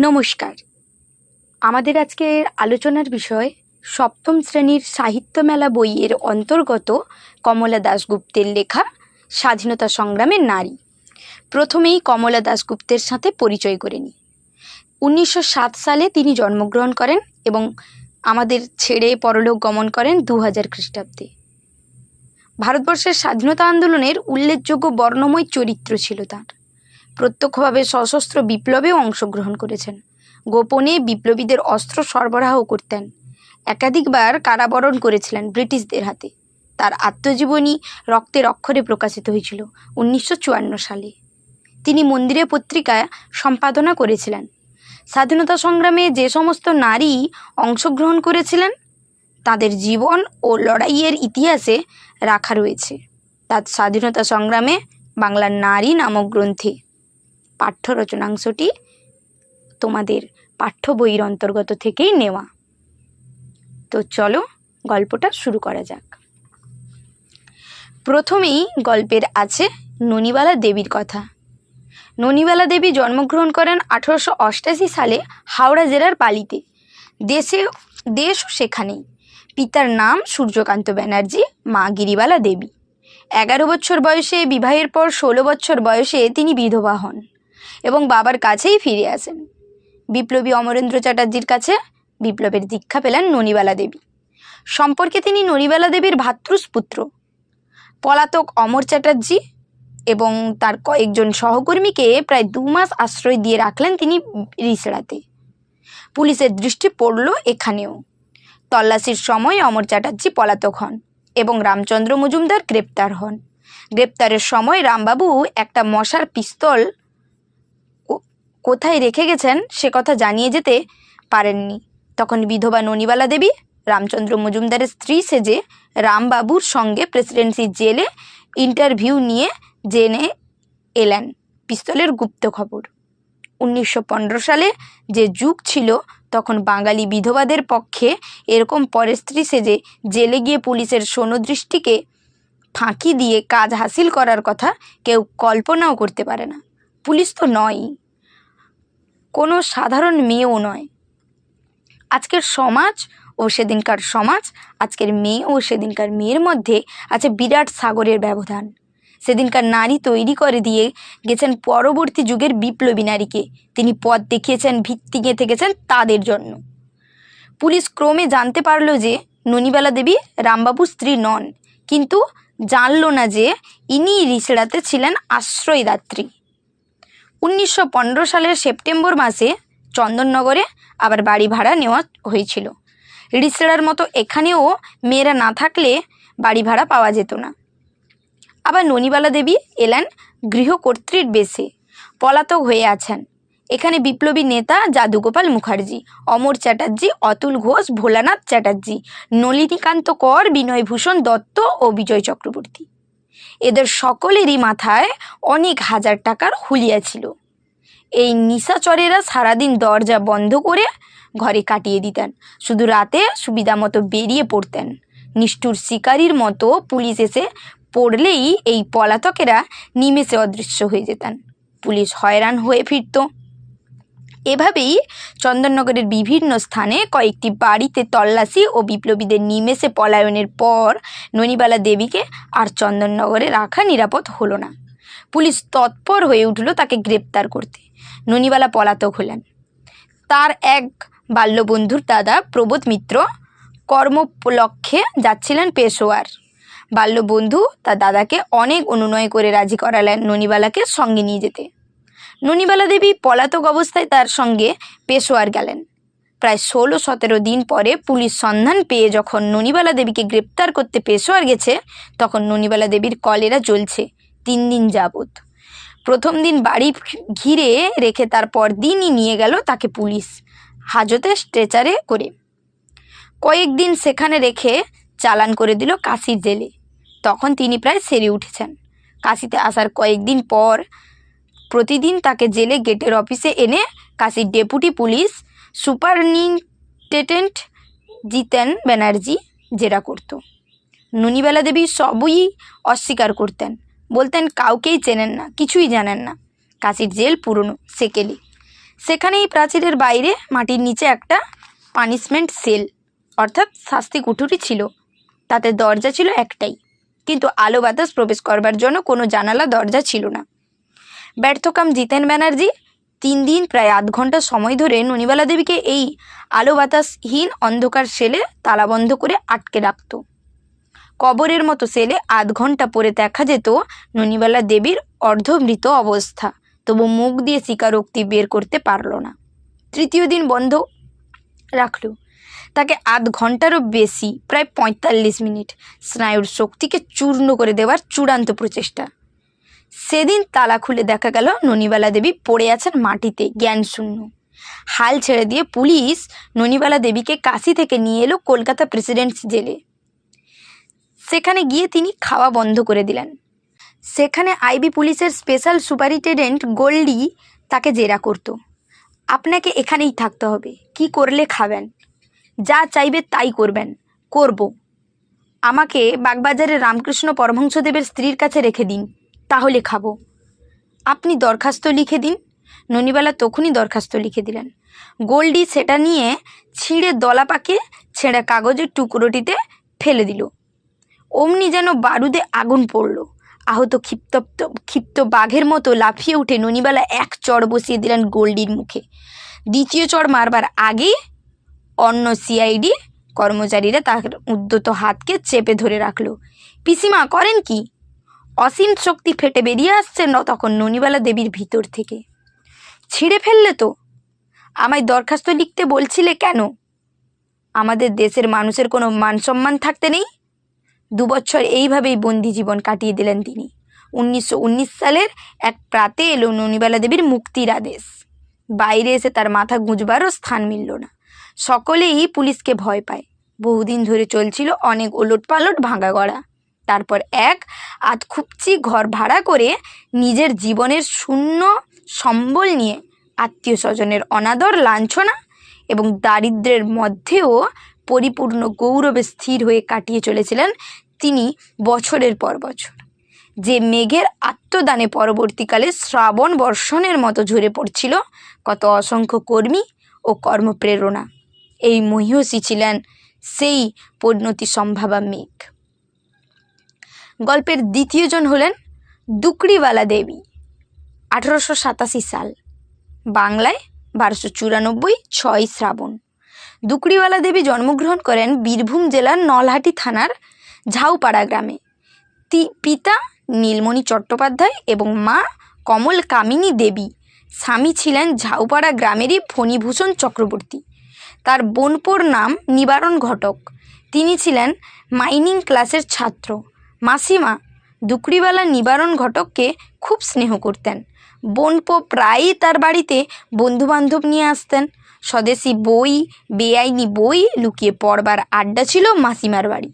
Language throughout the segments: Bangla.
নমস্কার। আমাদের আজকের আলোচনার বিষয় সপ্তম শ্রেণির সাহিত্য মেলা বইয়ের অন্তর্গত কমলা দাশগুপ্তের লেখা স্বাধীনতা সংগ্রামের নারী। প্রথমেই কমলা দাশগুপ্তের সাথে পরিচয় করে নিই। উনিশশো সাত সালে তিনি জন্মগ্রহণ করেন এবং আমাদের ছেড়ে পরলোক গমন করেন দু হাজার খ্রিস্টাব্দে। ভারতবর্ষের স্বাধীনতা আন্দোলনের উল্লেখযোগ্য বর্ণময় চরিত্র ছিল তার। প্রত্যক্ষভাবে সশস্ত্র বিপ্লবেও অংশগ্রহণ করেছেন। গোপনে বিপ্লবীদের অস্ত্র সরবরাহ করতেন। একাধিকবার কারাবরণ করেছিলেন ব্রিটিশদের হাতে। তার আত্মজীবনী রক্তের অক্ষরে প্রকাশিত হয়েছিল উনিশশো চুয়ান্ন সালে। তিনি মন্দিরে পত্রিকা সম্পাদনা করেছিলেন। স্বাধীনতা সংগ্রামে যে সমস্ত নারী অংশগ্রহণ করেছিলেন, তাদের জীবন ও লড়াইয়ের ইতিহাসে রাখা রয়েছে। তার স্বাধীনতা সংগ্রামে বাংলার নারী নামক গ্রন্থে পাঠ্য রচনাংশটি তোমাদের পাঠ্য বইয়ের অন্তর্গত থেকেই নেওয়া। তো চলো গল্পটা শুরু করা যাক। প্রথমেই গল্পের আছে ননিবালা দেবীর কথা। ননিবালা দেবী জন্মগ্রহণ করেন আঠারোশো অষ্টাশি সালে হাওড়া জেলার পালিতে দেশে দেশ সেখানেই। পিতার নাম সূর্যকান্ত ব্যানার্জি, মা গিরিবালা দেবী। এগারো বছর বয়সে বিবাহের পর ষোলো বছর বয়সে তিনি বিধবা হন। এবং বাবার কাছেই ফিরে আসেন। বিপ্লবী অমরেন্দ্র চ্যাটার্জির কাছে বিপ্লবের দীক্ষা পেলেন ননিবালা দেবী। সম্পর্কে তিনি ননিবালা দেবীর ভাতৃস্পুত্র পলাতক অমর চ্যাটার্জি এবং তার কয়েকজন সহকর্মীকে প্রায় দু মাস আশ্রয় দিয়ে রাখলেন তিনি রিসড়াতে। পুলিশের দৃষ্টি পড়ল এখানেও। তল্লাশির সময় অমর চ্যাটার্জি পলাতক হন এবং রামচন্দ্র মজুমদার গ্রেপ্তার হন। গ্রেপ্তারের সময় রামবাবু একটা মশার পিস্তল কোথায় রেখে গেছেন সে কথা জানিয়ে যেতে পারেননি। তখন বিধবা ননিবালা দেবী, রামচন্দ্র মজুমদারের স্ত্রী সেজে রামবাবুর সঙ্গে প্রেসিডেন্সি জেলে ইন্টারভিউ নিয়ে জেনে এলেন। পিস্তলের গুপ্ত খবর। উনিশশো পনেরো সালে যে যুগ ছিল, তখন বাঙালি বিধবাদের পক্ষে এরকম পরের স্ত্রী সেজে জেলে গিয়ে পুলিশের সোনদৃষ্টিকে ফাঁকি দিয়ে কাজ হাসিল করার কথা কেউ কল্পনাও করতে পারে না। পুলিশ তো নয় কোনো সাধারণ মেয়েও নয়। আজকের সমাজ ও সেদিনকার সমাজ, আজকের মেয়ে ও সেদিনকার মেয়ের মধ্যে আছে বিরাট সাগরের ব্যবধান। সেদিনকার নারী তৈরি করে দিয়ে গেছেন পরবর্তী যুগের বিপ্লবী নারীকে। তিনি পথ দেখিয়েছেন, ভিত্তি গেঁথে গেছেন তাদের জন্য। পুলিশ ক্রমে জানতে পারল যে ননিবালা দেবী রামবাবুর স্ত্রী নন। কিন্তু জানলো না যে ইনি রিসড়াতে ছিলেন আশ্রয়দাত্রী। উনিশশো পনেরো সালের সেপ্টেম্বর মাসে চন্দননগরে আবার বাড়ি ভাড়া নেওয়া হয়েছিল। রিসড়ার মতো এখানেও মেয়েরা না থাকলে বাড়ি ভাড়া পাওয়া যেত না। আবার ননিবালা দেবী এলেন গৃহকর্ত্রীর বেশে। পলাতক হয়ে আছেন। এখানে বিপ্লবী নেতা যাদুগোপাল মুখার্জি, অমর চ্যাটার্জি, অতুল ঘোষ, ভোলানাথ চ্যাটার্জি, নলিনীকান্ত কর, বিনয়ভূষণ দত্ত ও বিজয় চক্রবর্তী। এদের সকলেরই মাথায় অনেক হাজার টাকার হুলিয়া ছিল। এই নিশাচরেরা সারাদিন দরজা বন্ধ করে ঘরে কাটিয়ে দিতেন, শুধু রাতে সুবিধা মতো বেরিয়ে পড়তেন। নিষ্ঠুর শিকারির মতো পুলিশ এসে পড়লেই এই পলাতকেরা নিমেষে অদৃশ্য হয়ে যেতেন। পুলিশ হয়রান হয়ে ফিরত। এভাবেই চন্দননগরের বিভিন্ন স্থানে কয়েকটি বাড়িতে তল্লাশি ও বিপ্লবীদের নিমেষে পলায়নের পর ননিবালা দেবীকে আর চন্দননগরে রাখা নিরাপদ হলো না। পুলিশ তৎপর হয়ে উঠল তাকে গ্রেপ্তার করতে। ননিবালা পলাতক হলেন। তার এক বাল্যবন্ধুর দাদা প্রবোধ মিত্র কর্মোপলক্ষে যাচ্ছিলেন পেশোয়ার। বাল্যবন্ধু তার দাদাকে অনেক অনুনয় করে রাজি করালেন ননিবালাকে সঙ্গে নিয়ে যেতে। ননিবালা দেবী পলাতক অবস্থায় তার সঙ্গে পেশোয়ার গেলেন। প্রায় ষোলো সতেরো দিন পরে পুলিশ সন্ধান পেয়ে যখন ননিবালা দেবীকে গ্রেপ্তার করতে পেশোয়ার গেছে, তখন ননিবালা দেবীর কলেরা জ্বলছে তিন দিন যাবত প্রথম দিন বাড়ি ঘিরে রেখে তারপর দিনই নিয়ে গেল তাকে পুলিশ হাজতে স্ট্রেচারে করে। কয়েকদিন সেখানে রেখে চালান করে দিল কাশির জেলে। তখন তিনি প্রায় সেরে উঠেছেন। কাশিতে আসার কয়েকদিন পর প্রতিদিন তাকে জেলে গেটের অফিসে এনে কাশির deputy police superintendent Jiten Banerjee জেরা করত। ননিবেলা দেবী সবই অস্বীকার করতেন। বলতেন, কাউকেই চেনেন না, কিছুই জানেন না। কাশির জেল পুরনো, সেকেলি। সেখানেই প্রাচীরের বাইরে মাটির নিচে একটা পানিশমেন্ট সেল, অর্থাৎ শাস্তি কুঠুরি ছিল। তাতে দরজা ছিল একটাই, কিন্তু আলো বাতাস প্রবেশ করবার জন্য কোনো জানালা, দরজা ছিল না। ব্যর্থকাম জিতেন ব্যানার্জি। তিন দিন প্রায় আধ ঘণ্টা সময় ধরে ননিবালা দেবীকে এই আলো বাতাসহীন অন্ধকার সেলে তালাবন্ধ করে আটকে রাখত। কবরের মতো সেলে আধ ঘণ্টা পরে দেখা যেত ননিবালা দেবীর অর্ধমৃত অবস্থা। তবু মুখ দিয়ে স্বীকারোক্তি বের করতে পারল না। তৃতীয় দিন বন্ধ রাখল। তাকে আধ ঘন্টারও বেশি, প্রায় পঁয়তাল্লিশ মিনিট, স্নায়ুর শক্তিকে চূর্ণ করে দেওয়ার চূড়ান্ত প্রচেষ্টা। সেদিন তালা খুলে দেখা গেল ননিবালা দেবী পড়ে আছেন মাটিতে জ্ঞানশূন্য হাল ছেড়ে দিয়ে পুলিশ ননিবালা দেবীকে কাশি থেকে নিয়ে এলো কলকাতা প্রেসিডেন্টস জেলে। সেখানে গিয়ে তিনি খাওয়া বন্ধ করে দিলেন। সেখানে আইবি পুলিশের স্পেশাল সুপারিনটেন্ডেন্ট গোল্ডি তাকে জেরা করতো। আপনাকে এখানেই থাকতে হবে, কি করলে খাবেন? যা চাইবে তাই করবেন, করব। আমাকে বাগবাজারের রামকৃষ্ণ পরমহংসদেবের স্ত্রীর কাছে রেখে দিন। তাহলে খাব। আপনি দরখাস্ত লিখে দিন। ননিবালা তখনই দরখাস্ত লিখে দিলেন। গোল্ডি সেটা নিয়ে ছিঁড়ে দলা পাকে ছেঁড়া কাগজের টুকরোটিতে ফেলে দিল। অমনি যেন বারুদে আগুন পড়ল। আহত ক্ষিপ্তপ্ত ক্ষিপ্ত বাঘের মতো লাফিয়ে উঠে ননিবালা এক চড় বসিয়ে দিলেন গোল্ডির মুখে। দ্বিতীয় চড় মারবার আগে অন্য সিআইডি কর্মচারীরা তার উদ্যত হাতকে চেপে ধরে রাখল। পিসিমা, করেন কি? অসীম শক্তি ফেটে বেরিয়ে আসছে ন তখন ননিবালা দেবীর ভিতর থেকে। ছিঁড়ে ফেললে তো? আমায় দরখাস্ত লিখতে বলছিলে কেন? আমাদের দেশের মানুষের কোনো মান সম্মান থাকতে নেই? দুবছর এইভাবেই বন্দি জীবন কাটিয়ে দিলেন তিনি। উনিশশো উনিশ সালের এক প্রাতে এলো ননিবালা দেবীর মুক্তির আদেশ। বাইরে এসে তার মাথা গুঁজবারও স্থান মিলল না। সকলেই পুলিশকে ভয় পায়। বহুদিন ধরে চলছিল অনেক ওলট পালট ভাঙা গড়া তারপর এক, আধ খুপচি ঘর ভাড়া করে নিজের জীবনের শূন্য সম্বল নিয়ে আত্মীয় স্বজনের অনাদর, লাঞ্ছনা এবং দারিদ্র্যের মধ্যেও পরিপূর্ণ গৌরবে স্থির হয়ে কাটিয়ে চলেছিলেন তিনি বছরের পর বছর। যে মেঘের আত্মদানে পরবর্তীকালে শ্রাবণ বর্ষণের মতো ঝরে পড়ছিল, কত অসংখ্য কর্মী ও কর্মপ্রেরণা। এই মহিষী ছিলেন সেই পরিণতি সম্ভাবা মেঘ। গল্পের দ্বিতীয়জন হলেন দুকড়িওয়ালা দেবী, আঠারোশো সাতাশি সাল। বাংলায় বারোশো চুরানব্বই ছয় শ্রাবণ। দুকড়িওয়ালা দেবী জন্মগ্রহণ করেন বীরভূম জেলার নলহাটি থানার ঝাউপাড়া গ্রামে। তি- পিতা নীলমণি চট্টোপাধ্যায় এবং মা কমল কামিনী দেবী স্বামী ছিলেন ঝাউপাড়া গ্রামেরই ফণীভূষণ চক্রবর্তী। তার বোনপোর নাম নিবারণ ঘটক। তিনি ছিলেন মাইনিং ক্লাসের ছাত্র। মাসিমা দুকড়িওয়ালা নিবারণ ঘটককে খুব স্নেহ করতেন। বোনপো প্রায়ই তার বাড়িতে বন্ধুবান্ধব নিয়ে আসতেন। স্বদেশি বই, বেআইনি বই লুকিয়ে পড়বার আড্ডা ছিল মাসিমার বাড়ি।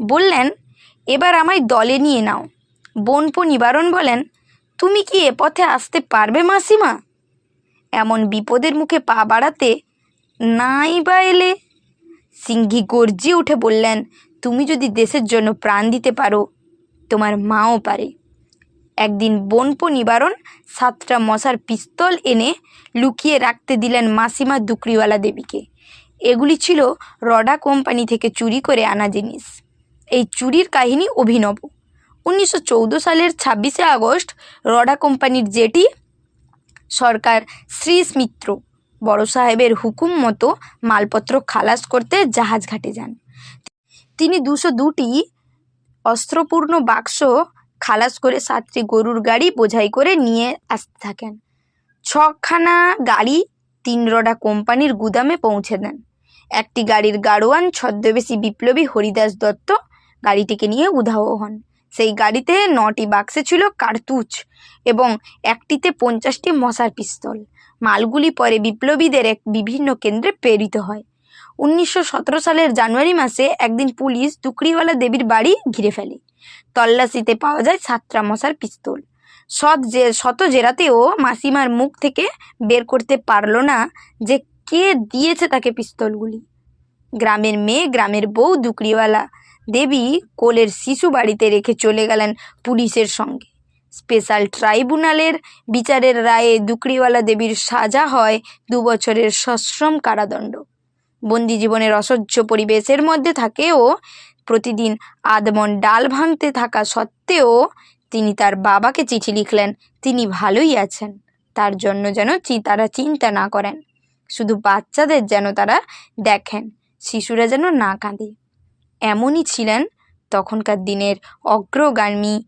বললেন, এবার আমায় দলে নিয়ে নাও। বোনপো নিবারণ বলেন, তুমি কি এ পথে আসতে পারবে মাসিমা? এমন বিপদের মুখে পা বাড়াতে নাই বা এলে সিংহি গর্জিয়ে উঠে বললেন তুমি যদি দেশের জন্য প্রাণ দিতে পারো, তোমার মাও পারে। একদিন বনপো নিবারণ সাতটা মশার পিস্তল এনে লুকিয়ে রাখতে দিলেন মাসিমা দুকরিওয়ালা দেবীকে। এগুলি ছিল রডা কোম্পানি থেকে চুরি করে আনা জিনিস। এই চুরির কাহিনী অভিনব। উনিশশো চৌদ্দ সালের ছাব্বিশে আগস্ট রডা কোম্পানির জেটি সরকার শ্রীশ মিত্র বড় সাহেবের হুকুম মতো মালপত্র খালাস করতে জাহাজ ঘাটে যান। তিনি দুশো দুটি অস্ত্রপূর্ণ বাক্স খালাস করে সাতটি গরুর গাড়ি বোঝাই করে নিয়ে আসতে থাকেন। ছখানা গাড়ি তিন রডা কোম্পানির গুদামে পৌঁছে দেন। একটি গাড়ির গাড়োয়ান ছদ্মবেশী বিপ্লবী হরিদাস দত্ত গাড়িটিকে নিয়ে উধাও হন। সেই গাড়িতে নটি বাক্সে ছিল কার্তুজ এবং একটিতে পঞ্চাশটি মশার পিস্তল। মালগুলি পরে বিপ্লবীদের এক বিভিন্ন কেন্দ্রে প্রেরিত হয়। উনিশশো সতেরো সালের জানুয়ারি মাসে একদিন পুলিশ দুকড়িওয়ালা দেবীর বাড়ি ঘিরে ফেলে। তল্লাশিতে পাওয়া যায় সাতটা মশার পিস্তল। সৎ যে, শত জেরাতেও মাসিমার মুখ থেকে বের করতে পারল না যে কে দিয়েছে তাকে পিস্তলগুলি। গ্রামের মেয়ে, গ্রামের বউ, দুকড়িওয়ালা দেবী কোলের শিশু বাড়িতে রেখে চলে গেলেন পুলিশের সঙ্গে। স্পেশাল ট্রাইব্যুনালের বিচারের রায়ে দুকড়িওয়ালা দেবীর সাজা হয় দু বছরের সশ্রম কারাদণ্ড। বন্দি জীবনের অসহ্য পরিবেশের মধ্যে থাকেও, প্রতিদিন আদমন ডাল ভাঙতে থাকা সত্ত্বেও তিনি তার বাবাকে চিঠি লিখলেন। তিনি ভালোই আছেন। তার জন্য যেন তারা চিন্তা না করেন। শুধু বাচ্চাদের যেন তারা দেখেন, শিশুরা যেন না কাঁদে। এমনই ছিলেন তখনকার দিনের অগ্রগামী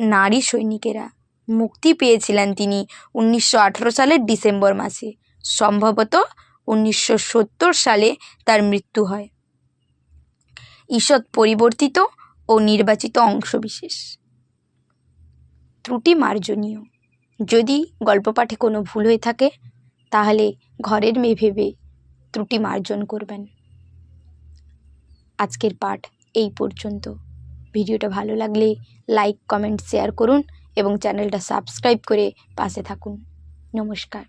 নারী সৈনিকেরা। মুক্তি পেয়েছিলেন তিনি উনিশশো আঠেরো সালের ডিসেম্বর মাসে। সম্ভবত উনিশশো সত্তর সালে তার মৃত্যু হয়। ঈষৎ পরিবর্তিত ও নির্বাচিত অংশবিশেষ। ত্রুটি মার্জনীয়। যদি গল্প পাঠে কোনো ভুল হয়ে থাকে, তাহলে ঘরের মেয়ে ভেবে ত্রুটি মার্জন করবেন। আজকের পাঠ এই পর্যন্ত। ভিডিওটা ভালো লাগলে লাইক, কমেন্ট, শেয়ার করুন এবং চ্যানেলটা সাবস্ক্রাইব করে পাশে থাকুন। নমস্কার।